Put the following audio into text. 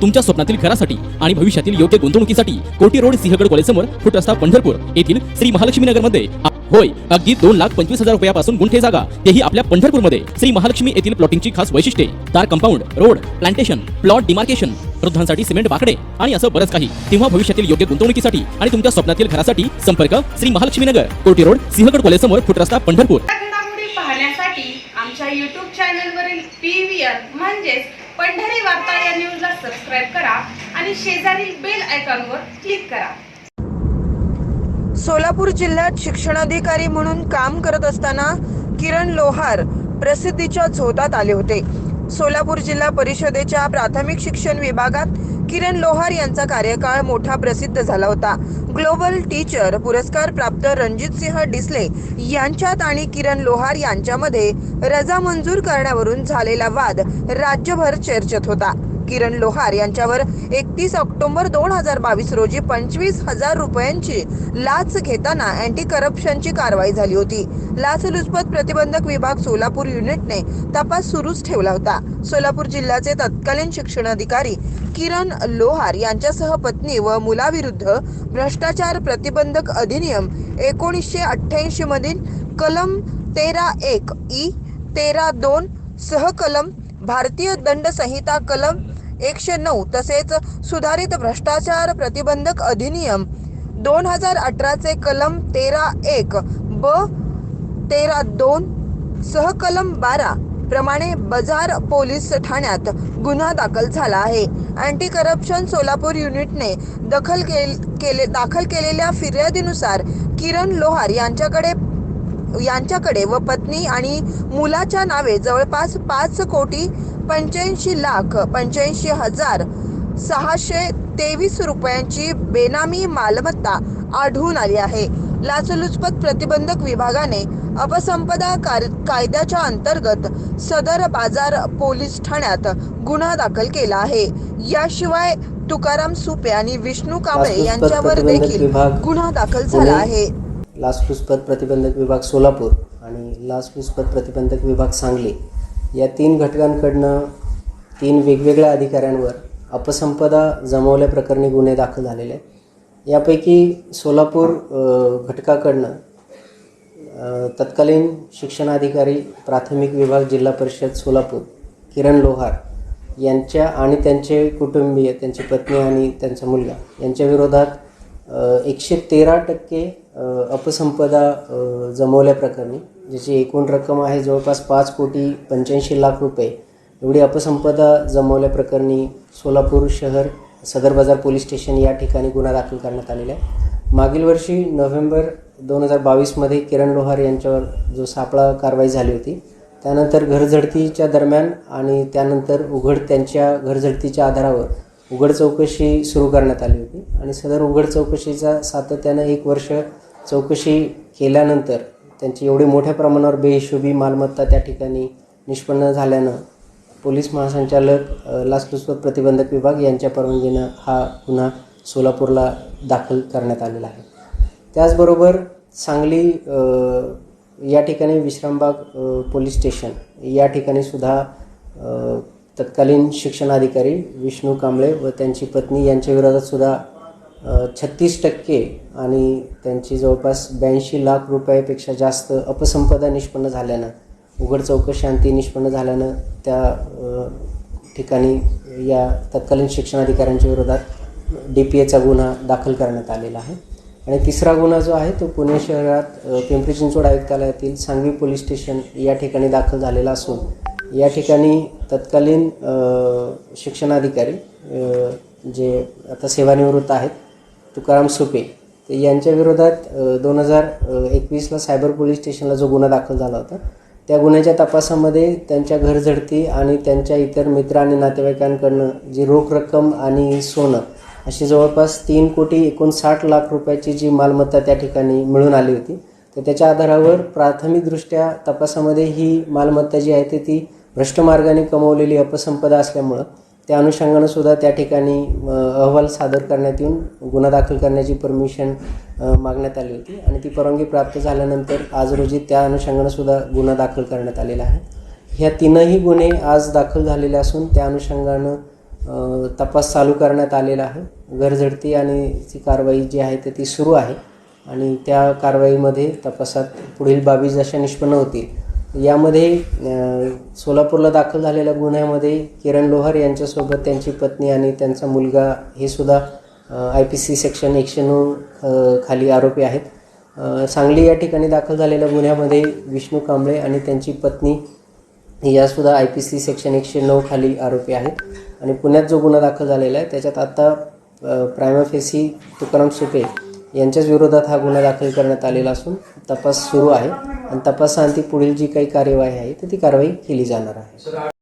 तुमच्या स्वप्नातील घरासाठी आणि भविष्यातील योग्य गुंतवणुकीसाठी कोटी रोड सिंहगड कॉलेज समोर फुट रस्ता पंढरपूर येथील श्री महालक्ष्मी नगरमध्ये होय अगदी दोन लाख पंचवीस हजार रुपयापासून गुंठे जागा. तेही आपल्या पंढरपूरमध्ये. श्री महालक्ष्मी येथील प्लॉटिंगची खास वैशिष्ट्ये. तार compound road plantation plot demarcation वृद्धांसाठी सिमेंट बाकडे आणि असं बरंच काही. तेव्हा भविष्यातील योग्य गुंतवणुकीसाठी आणि तुमच्या स्वप्नातील घरासाठी संपर्क श्री महालक्ष्मी नगर. कोटी रोड सिंहगड कॉलेज समोर फुट रस्ता पंढरपूर पाहण्यासाठी आमच्या युट्यूब चॅनल वरील पीव्हीआर म्हणजेच पंढरी वार्ता या न्यूजला सबस्क्राईब करा आणि शेजारील बेल आयकॉनवर क्लिक करा. सोलापूर जिल्ह्यात शिक्षणाधिकारी म्हणून काम करत असताना किरण लोहार प्रसिद्धीच्या झोतात आले होते. सोलापूर जिल्हा परिषदेच्या प्राथमिक शिक्षण विभागात किरण लोहार यांचा कार्यकाळ मोठा प्रसिद्ध झाला होता. ग्लोबल टीचर पुरस्कार प्राप्त रणजित सिंह डिसले यांच्यात आणि किरण लोहार यांच्यामध्ये रजा मंजूर करण्यावरून झालेला वाद राज्यभर चर्चेत होता. किरण लोहार यांच्यावर एकतीस ऑक्टोबर दोन हजार बावीस रोजी पंचवीस हजार रुपयांची लाच घेताना अँटी करप्शनची कारवाई झाली होती. लाचलुचपत प्रतिबंधक विभाग सोलापूर युनिटने तपास सुरूच ठेवला होता. सोलापूर जिल्ह्याचे तत्कालीन शिक्षण अधिकारी किरण लोहार यांच्यासह पत्नी व मुलाविरुद्ध भ्रष्टाचार प्रतिबंधक अधिनियम एकोणीसशे अठ्ठ्याऐंशी मधील कलम तेरा एक ई तेरा दोन सह कलम भारतीय दंड संहिता कलम एकशे नऊ तसेच सुधारित भ्रष्टाचार प्रतिबंधक अधिनियम दोन हजार अठराचे कलम तेरा एक ब तेरा दोन सह कलम बारा प्रमाणे बजार पोलीस ठाण्यात गुन्हा दाखल झाला आहे. अँटी करप्शन सोलापूर युनिटने दखल केल- केले दाखल केलेल्या फिर्यादीनुसार किरण लोहार यांच्याकडे यांच्याकडे व पत्नी आणि मुलाच्या नावे जवळपास पाच कोटी पंच्याऐंशी लाख पंच्याऐंशी हजार सहाशे तेवीस रुपयांची बेनामी मालमत्ता आढळून आली आहे. लाचलुचपत प्रतिबंधक विभागाने अपसंपदा कायद्याच्या अंतर्गत सदर बाजार पोलीस ठाण्यात गुन्हा दाखल केला आहे. याशिवाय तुकाराम सुपे आणि विष्णू कांबळे यांच्यावर देखील गुन्हा दाखल झाला आहे. लाचलुचपत प्रतिबंधक विभाग सोलापूर आणि लाचलुचपत प्रतिबंधक विभाग सांगली. या तीन घटकांकडनं तीन वेगवेगळ्या अधिकाऱ्यांवर अपसंपदा जमवल्याप्रकरणी गुन्हे दाखल झालेले. आहेत यापैकी सोलापूर घटकाकडनं तत्कालीन शिक्षणाधिकारी प्राथमिक विभाग जिल्हा परिषद सोलापूर किरण लोहार यांच्या आणि त्यांचे कुटुंबीय त्यांची पत्नी आणि त्यांचा मुलगा यांच्या विरोधात एकशे तेरा टक्के अपसंपदा जमवल्याप्रकरणी ज्याची एकूण रक्कम आहे जवळपास पाच कोटी पंच्याऐंशी लाख रुपये. एवढी अपसंपदा जमवल्याप्रकरणी सोलापूर शहर सदर बाजार पोलीस स्टेशन या ठिकाणी गुन्हा दाखल करण्यात आलेला आहे. मागील वर्षी नोव्हेंबर दोन हजार बावीसमध्ये किरण लोहार यांच्यावर जो सापळा कारवाई झाली होती त्यानंतर घरझडतीच्या दरम्यान आणि त्यानंतर उघड त्यांच्या घरझडतीच्या आधारावर उघड चौकशी सुरू करण्यात आली होती. आणि सदर उघड चौकशीचा सातत्यानं एक वर्ष चौकशी केल्यानंतर त्यांची एवढी मोठ्या प्रमाणावर बेहिशोबी मालमत्ता त्या ठिकाणी निष्पन्न झाल्यानं पोलीस महासंचालक लाचलुचपत प्रतिबंधक विभाग यांच्या परवानगीनं हा गुन्हा सोलापूरला दाखल करण्यात आलेला आहे. त्याचबरोबर सांगली या ठिकाणी विश्रामबाग पोलीस स्टेशन या ठिकाणी सुद्धा तत्कालीन शिक्षणाधिकारी विष्णू कांबळे व त्यांची पत्नी यांच्या विरोधात सुद्धा छत्तीस टक्के आणि त्यांची जवळपास ब्याऐंशी लाख रुपयापेक्षा जास्त अपसंपदा निष्पन्न झाल्यानं उघड चौकशी शांती निष्पन्न झाल्यानं त्या ठिकाणी या तत्कालीन शिक्षणाधिकाऱ्यांच्या विरोधात डी पी एचा गुन्हा दाखल करण्यात आलेला आहे. आणि तिसरा गुन्हा जो आहे तो पुणे शहरात पिंपरी चिंचवड आयुक्तालयातील सांगवी पोलीस स्टेशन या ठिकाणी दाखल झालेला असून या ठिकाणी तत्कालीन शिक्षणाधिकारी जे आता सेवानिवृत्त आहेत तुकाराम सुपे तर यांच्या विरोधात दोन हजार एकवीसला सायबर पोलीस स्टेशनला जो गुन्हा दाखल झाला होता त्या गुन्ह्याच्या तपासामध्ये त्यांच्या घरझडती आणि त्यांच्या इतर मित्र आणि नातेवाईकांकडनं जी रोख रक्कम आणि सोनं अशी जवळपास तीन कोटी एकोणसाठ लाख रुपयाची जी मालमत्ता त्या ठिकाणी मिळून आली होती तर त्याच्या आधारावर प्राथमिकदृष्ट्या तपासामध्ये ही मालमत्ता जी आहे ते ती भ्रष्ट मार्गाने कमवलेली अपसंपदा असल्यामुळं त्या अनुषंगानं सुद्धा त्या ठिकाणी अहवाल सादर करण्यात येऊन गुन्हा दाखल करण्याची परमिशन मागण्यात आली होती. आणि ती परवानगी प्राप्त झाल्यानंतर आज रोजी त्या अनुषंगानं सुद्धा गुन्हा दाखल करण्यात आलेला आहे. ह्या तीनही गुन्हे आज दाखल झालेले असून त्या अनुषंगानं तपास चालू करण्यात आलेला आहे. घरझडती आणि ती कारवाई जी आहे तर ती सुरू आहे. आणि त्या कारवाईमध्ये तपासात पुढील बाबी जशा निष्पन्न होतील यामध्ये सोलापूरला दाखल झालेल्या गुन्ह्यामध्ये किरण लोहार यांच्यासोबत त्यांची पत्नी आणि त्यांचा मुलगा हे सुद्धा आय पी सी सेक्शन एकशे नऊ खाली आरोपी आहेत. सांगली या ठिकाणी दाखल झालेल्या गुन्ह्यामध्ये विष्णू कांबळे आणि त्यांची पत्नी यासुद्धा आय पी सी सेक्शन एकशे नऊ खाली आरोपी आहेत. आणि पुण्यात जो गुन्हा दाखल झालेला आहे त्याच्यात आता प्रायमाफेसी तुकाराम सुपे यांच्याच विरोधात हा गुन्हा दाखल करण्यात आलेला असून तपास सुरू आहे. आणि तपासांती पुढील जी काही कार्यवाही आहे तर ती कारवाई केली जाणार आहे.